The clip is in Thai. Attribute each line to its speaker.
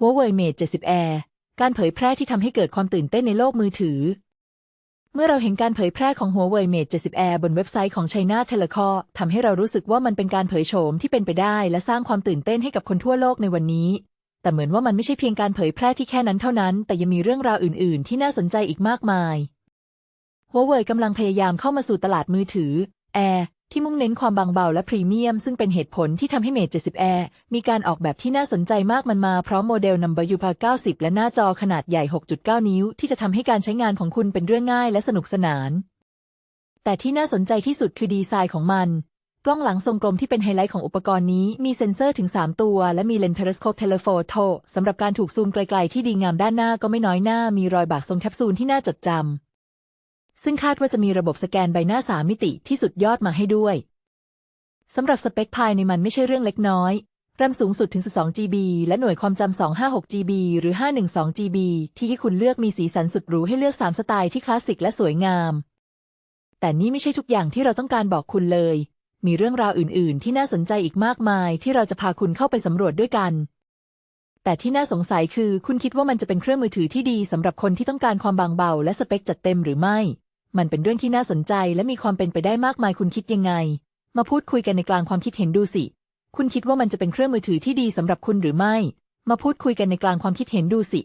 Speaker 1: Huawei Mate 70 Air การเผยแพร่ที่ทำให้เกิดความตื่นเต้นในโลกมือถือ เมื่อเราเห็นการเผยแพร่ของ Huawei Mate 70 Air บนเว็บไซต์ของ China Telecom ทำให้เรารู้สึกว่ามันเป็นการเผยโฉมที่เป็นไปได้ และสร้างความตื่นเต้นให้กับคนทั่วโลกในวันนี้ แต่เหมือนว่ามันไม่ใช่เพียงการเผยแพร่ที่แค่นั้นเท่านั้น แต่ยังมีเรื่องราวอื่น ๆ ที่น่าสนใจอีกมากมาย Huawei กำลังพยายามเข้ามาสู่ตลาดมือถือ Air ที่มุ่งเน้นความบางเบาและพรีเมียม ซึ่งเป็นเหตุผลที่ทำให้ Mate 70 Air มีการออกแบบที่น่าสนใจมากมันมาพร้อมโมเดล Number U 90 และหน้าจอขนาดใหญ่ 6.9 นิ้ว ที่จะทำให้การใช้งานของคุณเป็นเรื่องง่ายและสนุกสนาน แต่ที่น่าสนใจที่สุดคือดีไซน์ของมัน กล้องหลังทรงกลมที่เป็นไฮไลท์ของอุปกรณ์นี้มีเซ็นเซอร์ถึง 3 ตัว และมีเลนส์ periscope telephoto สำหรับการถูกซูมไกล ๆ ที่ดีงามด้านหน้าก็ไม่น้อยหน้ามีรอยบากทรงแคปซูลที่น่าจดจำ ซึ่งคาดว่าจะมีระบบสแกนใบหน้า3มิติที่สุดยอดมาให้ด้วยสำหรับสเปคภายในมันไม่ใช่เรื่องเล็กน้อยแรมสูงสุดถึง 12 GB และหน่วยความจำ 256 GB หรือ 512 GB ที่ที่คุณเลือกมีสีสันสุดหรูให้เลือก 3 สไตล์ที่คลาสสิกและสวยงาม แต่นี่ไม่ใช่ทุกอย่างที่เราต้องการบอกคุณเลย มีเรื่องราวอื่น ๆ ที่น่าสนใจอีกมากมาย ที่เราจะพาคุณเข้าไปสำรวจด้วยกัน แต่ที่น่าสงสัยคือคุณคิดว่ามันจะเป็นเครื่องมือถือที่ดีสำหรับคนที่ต้องการความบางเบา และสเปคจัดเต็มหรือไม่ มันเป็นเรื่องที่น่าสนใจและมีความเป็นไปได้มากมายคุณคิดยังไง มาพูดคุยกันในกลางความคิดเห็นดูสิ คุณคิดว่ามันจะเป็นเครื่องมือถือที่ดีสำหรับคุณหรือไม่ มาพูดคุยกันในกลางความคิดเห็นดูสิ